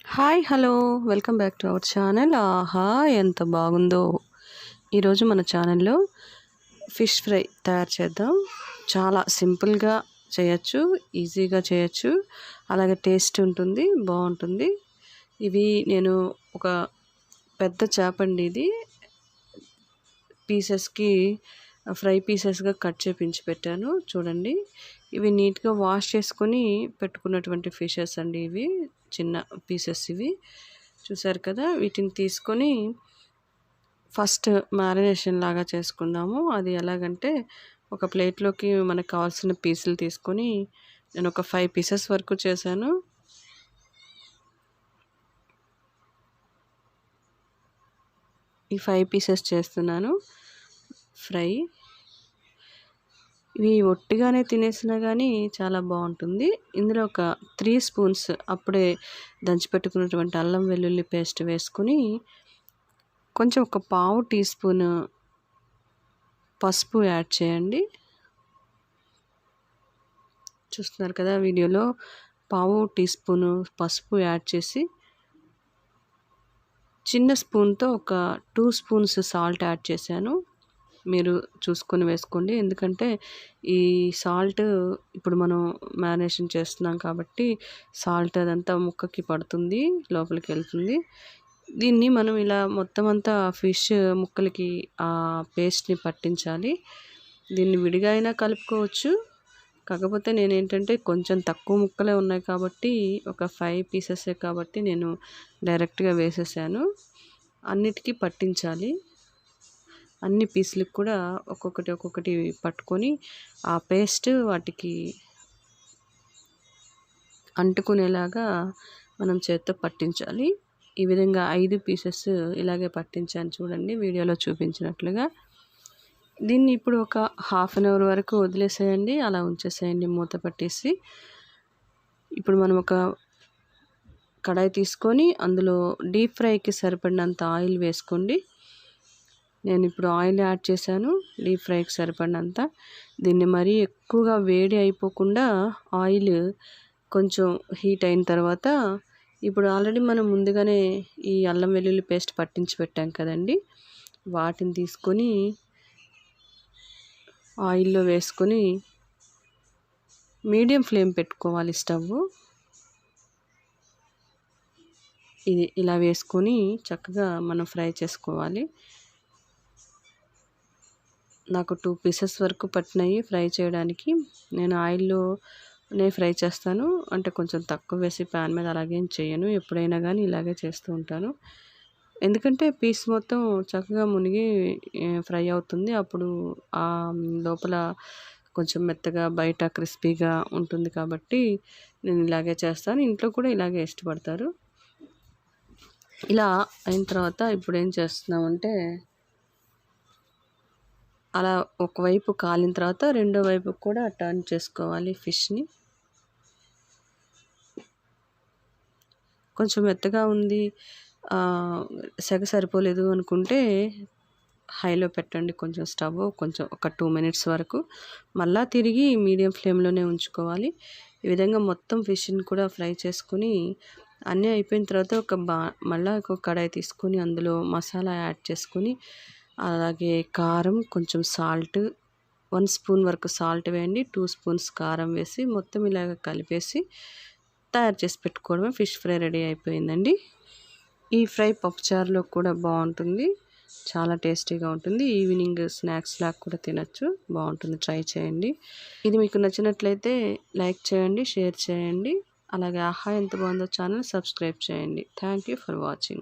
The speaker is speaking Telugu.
Hi hello welcome back to our channel ఆహా ఎంత బాగుందో. ఈరోజు మన ఛానల్లో ఫిష్ ఫ్రై తయారు చేద్దాం. చాలా సింపుల్గా చేయొచ్చు ఈజీగా చేయొచ్చు. అలాగే టేస్ట్ ఉంటుంది బాగుంటుంది. ఇవి నేను ఒక పెద్ద చేప అండి ఇది. పీసెస్కి ఫ్రై పీసెస్గా కట్ చేపించి పెట్టాను. చూడండి. ఇవి నీట్గా వాష్ చేసుకొని పెట్టుకున్నటువంటి ఫిషెస్ అండి ఇవి. చిన్న పీసెస్ ఇవి. చూసారు కదా? వీటిని తీసుకొని ఫస్ట్ మ్యారినేషన్ లాగా చేసుకుందాము. అది ఎలాగంటే ఒక ప్లేట్లోకి మనకు కావాల్సిన పీసులు తీసుకొని నేను ఒక ఫైవ్ పీసెస్ వరకు చేశాను. ఈ ఫైవ్ పీసెస్ చేస్తున్నాను. ఫ్రై. ఇవి ఒట్టిగానే తినేసినా కానీ చాలా బాగుంటుంది ఇందులో ఒక త్రీ స్పూన్స్ అప్పుడే దంచిపెట్టుకున్నటువంటి అల్లం వెల్లుల్లి పేస్ట్ వేసుకొని కొంచెం ఒక పావు టీ స్పూన్ పసుపు యాడ్ చేయండి. చూస్తున్నారు కదా వీడియోలో పావు టీ స్పూన్ పసుపు యాడ్ చేసి చిన్న స్పూన్తో ఒక టూ స్పూన్స్ సాల్ట్ యాడ్ చేశాను. మీరు చూసుకొని వేసుకోండి. ఎందుకంటే ఈ సాల్ట్ ఇప్పుడు మనం మ్యారినేషన్ చేస్తున్నాం కాబట్టి సాల్ట్ అదంతా ముక్కకి పడుతుంది లోపలికి వెళ్తుంది. దీన్ని మనం ఇలా మొత్తం అంతా ఫిష్ ముక్కలకి ఆ పేస్ట్ని పట్టించాలి. దీన్ని విడిగా అయినా కలుపుకోవచ్చు. కాకపోతే నేను ఏంటంటే కొంచెం తక్కువ ముక్కలే ఉన్నాయి కాబట్టి ఒక ఫైవ్ పీసెసే కాబట్టి నేను డైరెక్ట్గా వేసేసాను. అన్నిటికీ పట్టించాలి. అన్ని పీసులకు కూడా ఒక్కొక్కటి ఒక్కొక్కటి పట్టుకొని ఆ పేస్ట్ వాటికి అంటుకునేలాగా మనం చేత్తో పట్టించాలి. ఈ విధంగా ఐదు పీసెస్ ఇలాగే పట్టించాను చూడండి వీడియోలో చూపించినట్లుగా. దీన్ని ఇప్పుడు ఒక హాఫ్ అన్ అవర్ వరకు వదిలేసేయండి అలా ఉంచేసేయండి మూత పట్టేసి. ఇప్పుడు మనం ఒక కడాయి తీసుకొని అందులో డీప్ ఫ్రైకి సరిపడినంత ఆయిల్ వేసుకోండి. నేను ఇప్పుడు ఆయిల్ యాడ్ చేశాను డీప్ ఫ్రైకి సరిపడినంత. దీన్ని మరీ ఎక్కువగా వేడి అయిపోకుండా ఆయిల్ కొంచెం హీట్ అయిన తర్వాత ఇప్పుడు ఆల్రెడీ మనం ముందుగానే ఈ అల్లం వెల్లుల్లి పేస్ట్ పట్టించి పెట్టాం కదండి. వాటిని తీసుకొని ఆయిల్లో వేసుకొని మీడియం ఫ్లేమ్ పెట్టుకోవాలి స్టవ్. ఇది ఇలా వేసుకొని చక్కగా మనం ఫ్రై చేసుకోవాలి. నాకు టూ పీసెస్ వరకు పట్టినాయి ఫ్రై చేయడానికి. నేను ఆయిల్లో నే ఫ్రై చేస్తాను. అంటే కొంచెం తక్కువ వేసి ప్యాన్ మీద అలాగేం చేయను. ఎప్పుడైనా కానీ ఇలాగే చేస్తూ ఉంటాను. ఎందుకంటే పీస్ మొత్తం చక్కగా మునిగి ఫ్రై అవుతుంది. అప్పుడు ఆ లోపల కొంచెం మెత్తగా బయట క్రిస్పీగా ఉంటుంది కాబట్టి నేను ఇలాగే చేస్తాను. ఇంట్లో కూడా ఇలాగే ఇష్టపడతారు. ఇలా అయిన తర్వాత ఇప్పుడు ఏం చేస్తున్నామంటే అలా ఒకవైపు కాలిన తర్వాత రెండో వైపు కూడా టర్న్ చేసుకోవాలి ఫిష్ని. కొంచెం మెత్తగా ఉంది సెగ సరిపోలేదు అనుకుంటే హైలో పెట్టండి. కొంచెం స్టవ్ కొంచెం ఒక టూ మినిట్స్ వరకు మళ్ళా తిరిగి మీడియం ఫ్లేమ్లోనే ఉంచుకోవాలి. ఈ విధంగా మొత్తం ఫిష్ని కూడా ఫ్రై చేసుకుని అన్నీ అయిపోయిన తర్వాత ఒక బా మళ్ళీ ఒక కడాయి తీసుకొని అందులో మసాలా యాడ్ చేసుకొని అలాగే కారం కొంచెం సాల్ట్ వన్ స్పూన్ వరకు సాల్ట్ వేయండి టూ స్పూన్స్ కారం వేసి మొత్తం ఇలాగ కలిపేసి తయారు చేసి పెట్టుకోవడమే. ఫిష్ ఫ్రై రెడీ అయిపోయిందండి. ఈ ఫ్రై పప్పుచారులో కూడా బాగుంటుంది. చాలా టేస్టీగా ఉంటుంది. ఈవినింగ్ స్నాక్స్ లాగా కూడా తినచ్చు. బాగుంటుంది. ట్రై చేయండి. ఇది మీకు నచ్చినట్లయితే లైక్ చేయండి షేర్ చేయండి. అలాగే ఆహా ఎంత బాగుందో ఛానల్ సబ్స్క్రైబ్ చేయండి. Thank you for watching.